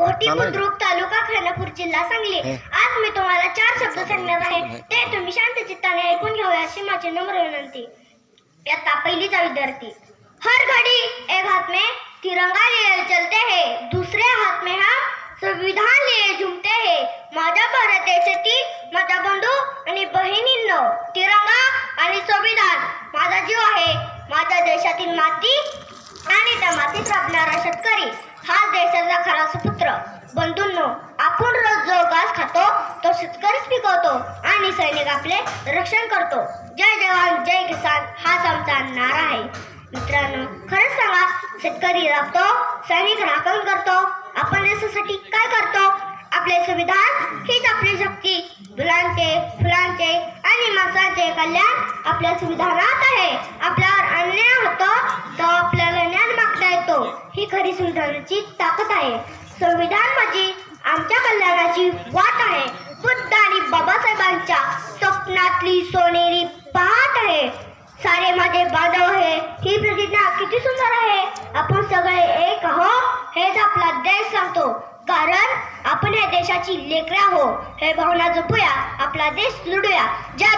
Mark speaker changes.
Speaker 1: घोटी. बुद्रुक तालुका खानापूर जिल्हा सांगली.
Speaker 2: हे.
Speaker 1: आज मी तुम्हाला चार शब्द सांगणार आहे. ते तुम्ही शांत चित्ताने ऐकून घ्यावे अशी माझी नम्र विनंती. आता पहिलीचा विद्यार्थी. हर घड़ी एक हाथ में तिरंगा लिए चलते हैं. दूसरे हाथ में हम संविधान लिए झुमते हैं. माझ्या भारत देशातील माझ्या बंधू आणि बहिणींनो तिरंगा आणि संविधान माझा जीव आहे. माझ्या देशातील माती आणि त्या मातीत राबणारा शेतकरी हा देशाचा खरा सुपुत्र बंधूंनो आपण रोज जो घास खातो तो शेतकरीच पिकवतो आणि सैनिक आपले रक्षण करतो. जय जवान जय किसान हाच आमचा नारा आहे. मित्रांनो खरंच सांगा शेतकरी राबतो सैनिक राखण करतो आपण देशासाठी काय करतो? आपले संविधान हीच आपली शक्ती. मुलांचे फुलांचे आणि माणसांचे कल्याण आपल्या संविधानात आहे. ही खरी सुलतानाची ताकद आहे. संविधान म्हणजे आमच्या कल्याणाची वाट आहे. बुद्ध आणि बाबासाहेबांच्या स्वप्नातली सोनेरी पहाट आहे. सारे माझे बांधव आहे. ही प्रतिज्ञा किती सुंदर आहे. आपण सगळे एक आहो हेच आपला देश सांगतो. कारण आपण या देशाची लेकरं आहो हे भावना जपूया आपला देश लुडूया. जय